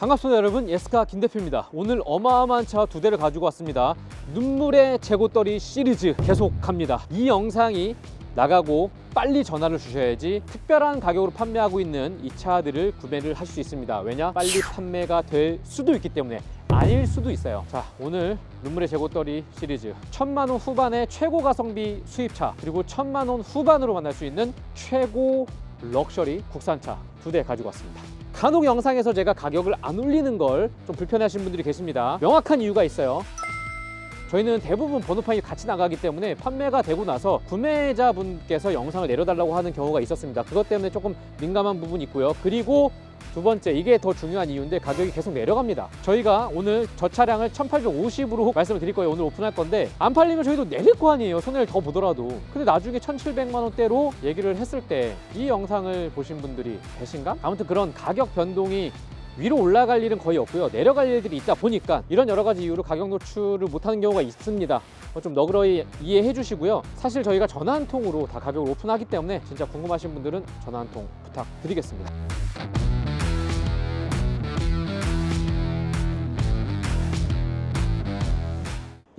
반갑습니다 여러분. 예스카 김 대표입니다. 오늘 어마어마한 차 두 대를 가지고 왔습니다. 눈물의 재고떨이 시리즈 계속합니다. 이 영상이 나가고 빨리 전화를 주셔야지 특별한 가격으로 판매하고 있는 이 차들을 구매를 할 수 있습니다. 왜냐? 빨리 판매가 될 수도 있기 때문에 아닐 수도 있어요. 자 오늘 눈물의 재고떨이 시리즈 천만 원 후반의 최고 가성비 수입차 그리고 천만 원 후반으로 만날 수 있는 최고 럭셔리 국산차 두 대 가지고 왔습니다 간혹 영상에서 제가 가격을 안 올리는 걸 좀 불편해하시는 분들이 계십니다. 명확한 이유가 있어요. 저희는 대부분 번호판이 같이 나가기 때문에 판매가 되고 나서 구매자분께서 영상을 내려달라고 하는 경우가 있었습니다. 그것 때문에 조금 민감한 부분이 있고요. 그리고 두 번째, 이게 더 중요한 이유인데 가격이 계속 내려갑니다. 저희가 오늘 저 차량을 1850으로 말씀을 드릴 거예요. 오늘 오픈할 건데 안 팔리면 저희도 내릴 거 아니에요. 손해를 더 보더라도. 근데 나중에 1700만 원대로 얘기를 했을 때 이 영상을 보신 분들이 배신감? 아무튼 그런 가격 변동이 위로 올라갈 일은 거의 없고요. 내려갈 일들이 있다 보니까 이런 여러 가지 이유로 가격 노출을 못하는 경우가 있습니다. 어, 좀 너그러이 이해해 주시고요. 사실 저희가 전화 한 통으로 다 가격을 오픈하기 때문에 진짜 궁금하신 분들은 전화 한 통 부탁드리겠습니다.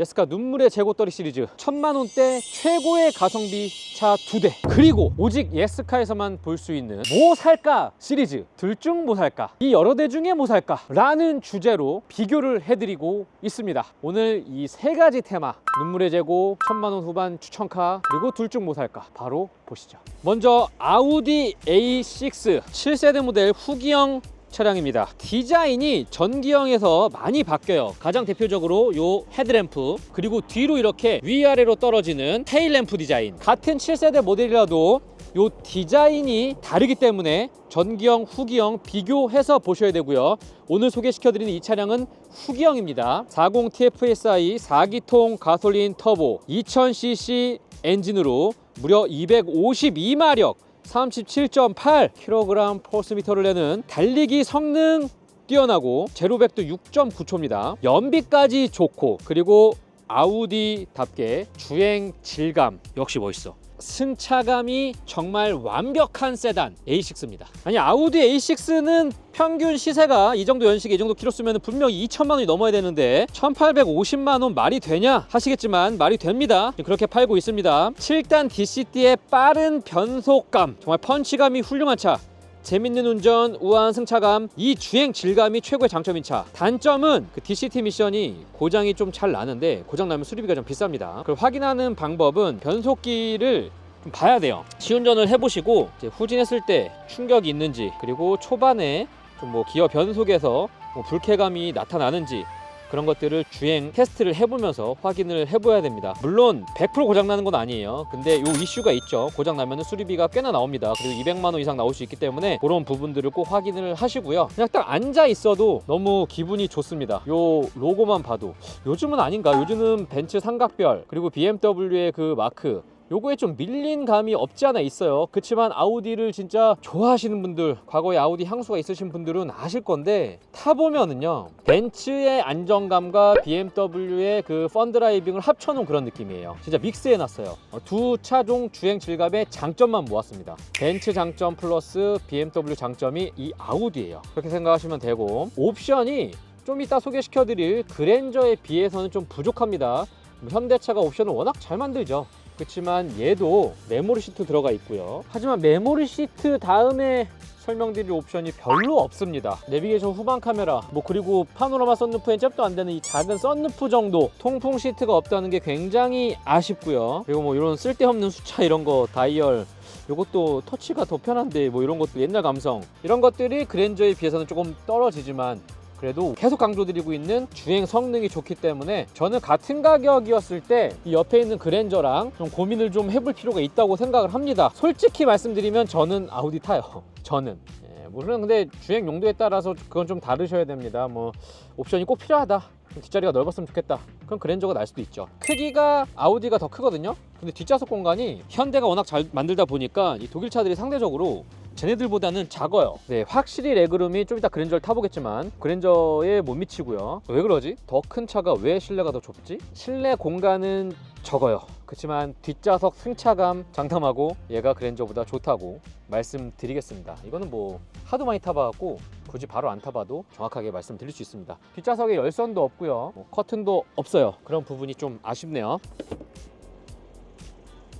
예스카 눈물의 재고떨이 시리즈. 천만 원대 최고의 가성비 차 두 대. 그리고 오직 예스카에서만 볼 수 있는 뭐 살까 시리즈. 둘 중 뭐 살까 이 여러 대 중에 뭐 살까 라는 주제로 비교를 해드리고 있습니다. 오늘 이 세 가지 테마 눈물의 재고 천만 원 후반 추천카 그리고 둘 중 뭐 살까 바로 보시죠. 먼저 아우디 A6 7세대 모델 후기형 차량입니다. 디자인이 전기형에서 많이 바뀌어요. 가장 대표적으로 요 헤드램프 그리고 뒤로 이렇게 위아래로 떨어지는 테일램프 디자인. 같은 7세대 모델이라도 요 디자인이 다르기 때문에 전기형, 후기형 비교해서 보셔야 되고요. 오늘 소개시켜드리는 이 차량은 후기형입니다. 40 TFSI 4기통 가솔린 터보 2000cc 엔진으로 무려 252마력 37.8kg 포스미터를 내는 달리기 성능 뛰어나고 제로백도 6.9초입니다. 연비까지 좋고 그리고 아우디답게 주행 질감 역시 멋있어. 승차감이 정말 완벽한 세단 A6입니다. 아니 아우디 A6는 평균 시세가 이 정도 연식에 이 정도 키로 쓰면 분명히 2천만 원이 넘어야 되는데 1,850만 원 말이 되냐 하시겠지만 말이 됩니다. 그렇게 팔고 있습니다. 7단 DCT의 빠른 변속감 정말 펀치감이 훌륭한 차. 재밌는 운전, 우아한 승차감, 이 주행 질감이 최고의 장점인 차. 단점은 그 DCT 미션이 고장이 좀 잘 나는데 고장 나면 수리비가 좀 비쌉니다. 그걸 확인하는 방법은 변속기를 좀 봐야 돼요. 시운전을 해보시고 후진했을 때 충격이 있는지 그리고 초반에 좀 뭐 기어 변속에서 뭐 불쾌감이 나타나는지 그런 것들을 주행 테스트를 해보면서 확인을 해봐야 됩니다. 물론 100% 고장 나는 건 아니에요. 근데 요 이슈가 있죠. 고장 나면 수리비가 꽤나 나옵니다. 그리고 200만 원 이상 나올 수 있기 때문에 그런 부분들을 꼭 확인을 하시고요. 그냥 딱 앉아 있어도 너무 기분이 좋습니다. 요 로고만 봐도 요즘은 아닌가? 요즘은 벤츠 삼각별 그리고 BMW의 그 마크 요거에 좀 밀린 감이 없지 않아 있어요. 그렇지만 아우디를 진짜 좋아하시는 분들, 과거에 아우디 향수가 있으신 분들은 아실 건데 타보면은요. 벤츠의 안정감과 BMW의 그 펀드라이빙을 합쳐놓은 그런 느낌이에요. 진짜 믹스해놨어요. 어, 두 차종 주행 질감의 장점만 모았습니다. 벤츠 장점 플러스 BMW 장점이 이 아우디예요. 그렇게 생각하시면 되고 옵션이 좀 이따 소개시켜드릴 그랜저에 비해서는 좀 부족합니다. 뭐 현대차가 옵션을 워낙 잘 만들죠. 그렇지만 얘도 메모리 시트 들어가 있고요. 하지만 메모리 시트 다음에 설명드릴 옵션이 별로 없습니다. 내비게이션 후방 카메라, 뭐 그리고 파노라마 썬루프엔 잽도 안 되는 이 작은 썬루프 정도 통풍 시트가 없다는 게 굉장히 아쉽고요. 그리고 뭐 이런 쓸데없는 숫자 이런 거 다이얼 이것도 터치가 더 편한데 뭐 이런 것도 옛날 감성 이런 것들이 그랜저에 비해서는 조금 떨어지지만 그래도 계속 강조드리고 있는 주행 성능이 좋기 때문에 저는 같은 가격이었을 때 이 옆에 있는 그랜저랑 좀 고민을 좀 해볼 필요가 있다고 생각을 합니다. 솔직히 말씀드리면 저는 아우디 타요. 저는. 예, 물론 근데 주행 용도에 따라서 그건 좀 다르셔야 됩니다. 뭐 옵션이 꼭 필요하다. 좀 뒷자리가 넓었으면 좋겠다. 그럼 그랜저가 날 수도 있죠. 크기가 아우디가 더 크거든요. 근데 뒷좌석 공간이 현대가 워낙 잘 만들다 보니까 이 독일 차들이 상대적으로 쟤네들보다는 작아요. 네, 확실히 레그룸이 좀 이따 그랜저를 타보겠지만 그랜저에 못 미치고요. 왜 그러지? 더 큰 차가 왜 실내가 더 좁지? 실내 공간은 적어요. 그렇지만 뒷좌석 승차감 장담하고 얘가 그랜저보다 좋다고 말씀드리겠습니다. 이거는 뭐 하도 많이 타봐갖고 굳이 바로 안 타봐도 정확하게 말씀드릴 수 있습니다. 뒷좌석에 열선도 없고요. 뭐 커튼도 없어요. 그런 부분이 좀 아쉽네요.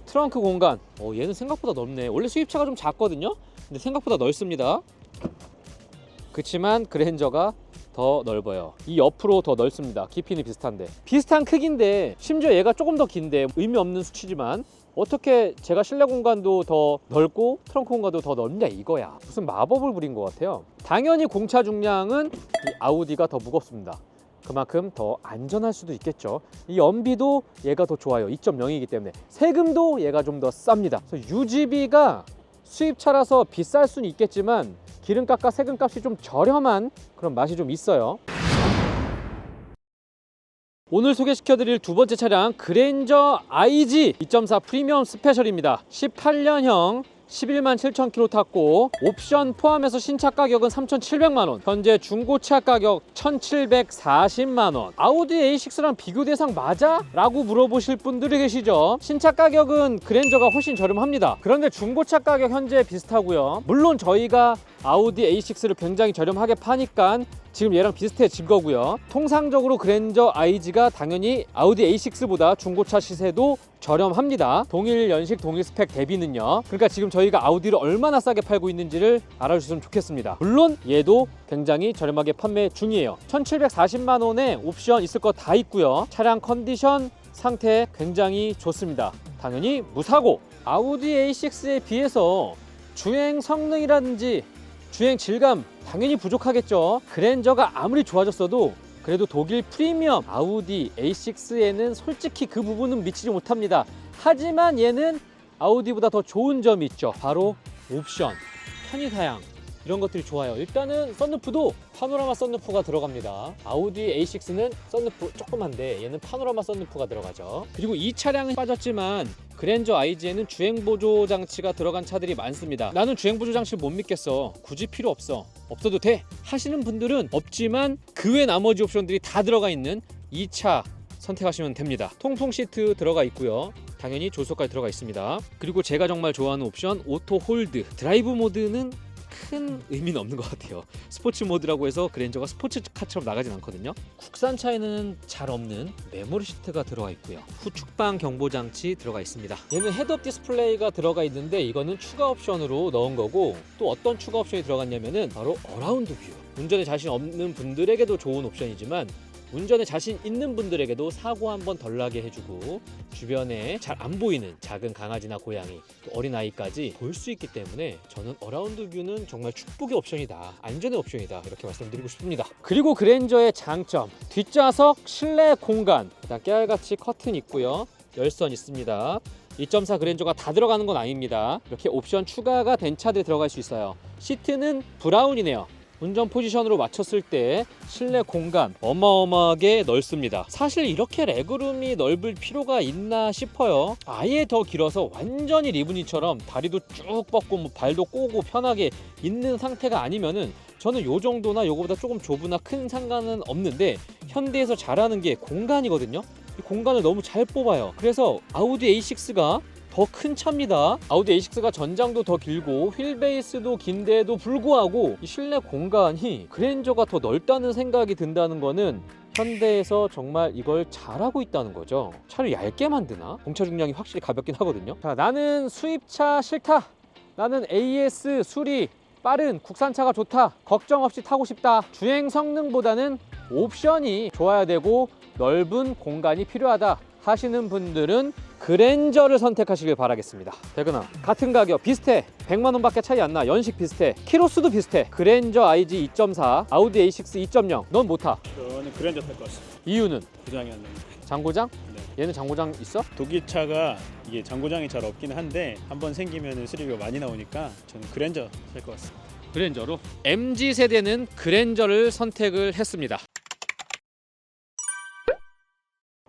트렁크 공간. 어, 얘는 생각보다 넓네. 원래 수입차가 좀 작거든요. 근데 생각보다 넓습니다. 그렇지만 그랜저가 더 넓어요. 이 옆으로 더 넓습니다. 깊이는 비슷한데. 비슷한 크기인데 심지어 얘가 조금 더 긴데 의미 없는 수치지만 어떻게 제가 실내 공간도 더 넓고 트렁크 공간도 더 넓냐 이거야. 무슨 마법을 부린 것 같아요. 당연히 공차 중량은 이 아우디가 더 무겁습니다. 그만큼 더 안전할 수도 있겠죠. 이 연비도 얘가 더 좋아요. 2.0이기 때문에 세금도 얘가 좀 더 쌉니다. 그래서 유지비가 수입차라서 비쌀 수는 있겠지만 기름값과 세금값이 좀 저렴한 그런 맛이 좀 있어요. 오늘 소개시켜드릴 두 번째 차량 그랜저 IG 2.4 프리미엄 스페셜입니다. 18년형 11만 7천 킬로 탔고 옵션 포함해서 신차 가격은 3,700만 원. 현재 중고차 가격 1,740만 원. 아우디 A6랑 비교 대상 맞아? 라고 물어보실 분들이 계시죠. 신차 가격은 그랜저가 훨씬 저렴합니다. 그런데 중고차 가격 현재 비슷하고요. 물론 저희가 아우디 A6를 굉장히 저렴하게 파니까 지금 얘랑 비슷해진 거고요. 통상적으로 그랜저 IG가 당연히 아우디 A6보다 중고차 시세도 저렴합니다. 동일 연식, 동일 스펙 대비는요. 그러니까 지금 저희가 아우디를 얼마나 싸게 팔고 있는지를 알아주시면 좋겠습니다. 물론 얘도 굉장히 저렴하게 판매 중이에요. 1,740만 원에 옵션 있을 거 다 있고요. 차량 컨디션 상태 굉장히 좋습니다. 당연히 무사고 아우디 A6에 비해서 주행 성능이라든지 주행 질감 당연히 부족하겠죠. 그랜저가 아무리 좋아졌어도 그래도 독일 프리미엄 아우디 A6에는 솔직히 그 부분은 미치지 못합니다. 하지만 얘는 아우디보다 더 좋은 점이 있죠. 바로 옵션, 편의사양 이런 것들이 좋아요. 일단은 썬루프도 파노라마 썬루프가 들어갑니다. 아우디 A6는 썬루프 조그만데 얘는 파노라마 썬루프가 들어가죠. 그리고 이 차량은 빠졌지만 그랜저 IG에는 주행 보조 장치가 들어간 차들이 많습니다. 나는 주행 보조 장치를 못 믿겠어. 굳이 필요 없어. 없어도 돼. 하시는 분들은 없지만 그 외 나머지 옵션들이 다 들어가 있는 이 차 선택하시면 됩니다. 통풍 시트 들어가 있고요. 당연히 조수까지 들어가 있습니다. 그리고 제가 정말 좋아하는 옵션 오토 홀드. 드라이브 모드는 큰 의미는 없는 것 같아요. 스포츠 모드라고 해서 그랜저가 스포츠카처럼 나가진 않거든요. 국산차에는 잘 없는 메모리 시트가 들어가 있고요. 후축방 경보 장치 들어가 있습니다. 얘는 헤드업 디스플레이가 들어가 있는데 이거는 추가 옵션으로 넣은 거고 또 어떤 추가 옵션이 들어갔냐면은 바로 어라운드 뷰. 운전에 자신 없는 분들에게도 좋은 옵션이지만 운전에 자신 있는 분들에게도 사고 한 번 덜 나게 해주고 주변에 잘 안 보이는 작은 강아지나 고양이 또 어린아이까지 볼 수 있기 때문에 저는 어라운드 뷰는 정말 축복의 옵션이다 안전의 옵션이다 이렇게 말씀드리고 싶습니다. 그리고 그랜저의 장점 뒷좌석 실내 공간. 일단 깨알같이 커튼 있고요. 열선 있습니다. 2.4 그랜저가 다 들어가는 건 아닙니다. 이렇게 옵션 추가가 된 차들이 들어갈 수 있어요. 시트는 브라운이네요 운전 포지션으로 맞췄을 때 실내 공간 어마어마하게 넓습니다. 사실 이렇게 레그룸이 넓을 필요가 있나 싶어요. 아예 더 길어서 완전히 리브니처럼 다리도 쭉 뻗고 뭐 발도 꼬고 편하게 있는 상태가 아니면은 저는 요 정도나 요거보다 조금 좁으나 큰 상관은 없는데 현대에서 잘하는 게 공간이거든요. 이 공간을 너무 잘 뽑아요. 그래서 아우디 A6가 더 큰 차입니다. 아우디 A6가 전장도 더 길고 휠 베이스도 긴데도 불구하고 이 실내 공간이 그랜저가 더 넓다는 생각이 든다는 거는 현대에서 정말 이걸 잘하고 있다는 거죠. 차를 얇게 만드나? 공차 중량이 확실히 가볍긴 하거든요. 자, 나는 수입차 싫다. 나는 AS 수리 빠른 국산차가 좋다. 걱정 없이 타고 싶다. 주행 성능보다는 옵션이 좋아야 되고 넓은 공간이 필요하다. 하시는 분들은 그랜저를 선택하시길 바라겠습니다. 대근아, 같은 가격 비슷해. 100만 원 밖에 차이 안 나. 연식 비슷해. 키로수도 비슷해. 그랜저 IG 2.4, 아우디 A6 2.0. 넌 못 타. 저는 그랜저 탈 것 같습니다. 이유는 나요. 장고장? 네. 얘는 장고장 있어? 독일차가 이게 장고장이 잘 없긴 한데 한번 생기면 수리비가 많이 나오니까 저는 그랜저 살 것 같습니다. 그랜저로 MG 세대는 그랜저를 선택을 했습니다.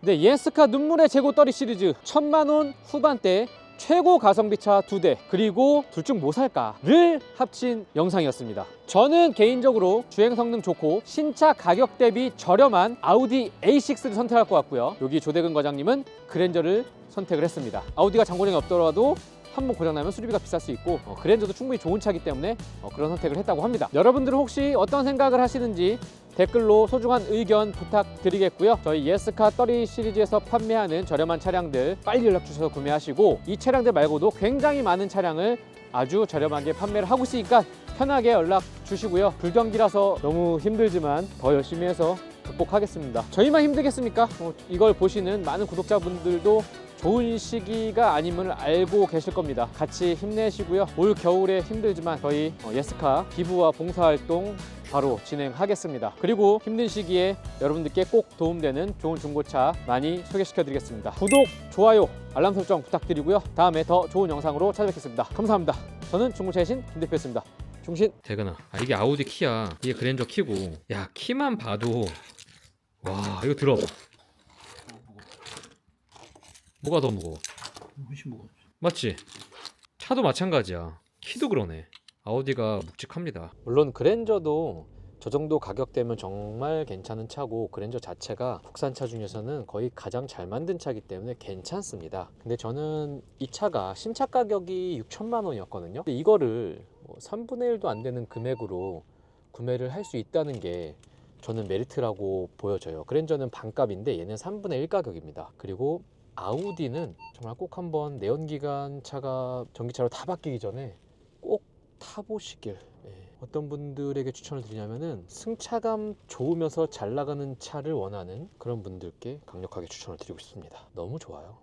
네, 예스카 눈물의 재고떨이 시리즈 천만 원 후반대 최고 가성비 차 두 대 그리고 둘 중 뭐 살까를 합친 영상이었습니다. 저는 개인적으로 주행 성능 좋고 신차 가격 대비 저렴한 아우디 A6를 선택할 것 같고요. 여기 조대근 과장님은 그랜저를 선택을 했습니다. 아우디가 장고장이 없더라도 한 번 고장나면 수리비가 비쌀 수 있고 어, 그랜저도 충분히 좋은 차기 때문에 어, 그런 선택을 했다고 합니다. 여러분들은 혹시 어떤 생각을 하시는지 댓글로 소중한 의견 부탁드리겠고요. 저희 예스카 30 시리즈에서 판매하는 저렴한 차량들 빨리 연락 주셔서 구매하시고 이 차량들 말고도 굉장히 많은 차량을 아주 저렴하게 판매를 하고 있으니까 편하게 연락 주시고요. 불경기라서 너무 힘들지만 더 열심히 해서 극복하겠습니다. 저희만 힘들겠습니까? 어, 이걸 보시는 많은 구독자분들도 좋은 시기가 아님을 알고 계실 겁니다. 같이 힘내시고요. 올 겨울에 힘들지만 저희 어, 예스카 기부와 봉사활동 바로 진행하겠습니다. 그리고 힘든 시기에 여러분들께 꼭 도움되는 좋은 중고차 많이 소개시켜 드리겠습니다. 구독, 좋아요, 알람 설정 부탁드리고요. 다음에 더 좋은 영상으로 찾아뵙겠습니다. 감사합니다. 저는 중고차의 신 김대표였습니다. 중신 대근아 아, 이게 아우디 키야 이게 그랜저 키고 야 키만 봐도 와 이거 들어봐 뭐가 더 무거워 훨씬 무거워. 맞지? 차도 마찬가지야. 키도 그러네. 아우디가 묵직합니다. 물론 그랜저도 저 정도 가격대면 정말 괜찮은 차고 그랜저 자체가 국산 차 중에서는 거의 가장 잘 만든 차기 때문에 괜찮습니다. 근데 저는 이 차가 신차 가격이 6천만 원이었거든요. 근데 이거를 뭐 3분의 1도 안 되는 금액으로 구매를 할 수 있다는 게 저는 메리트라고 보여져요. 그랜저는 반값인데 얘는 3분의 1 가격입니다. 그리고 아우디는 정말 꼭 한번 내연기관 차가 전기차로 다 바뀌기 전에 꼭 타보시길. 예. 어떤 분들에게 추천을 드리냐면은 승차감 좋으면서 잘 나가는 차를 원하는 그런 분들께 강력하게 추천을 드리고 싶습니다. 너무 좋아요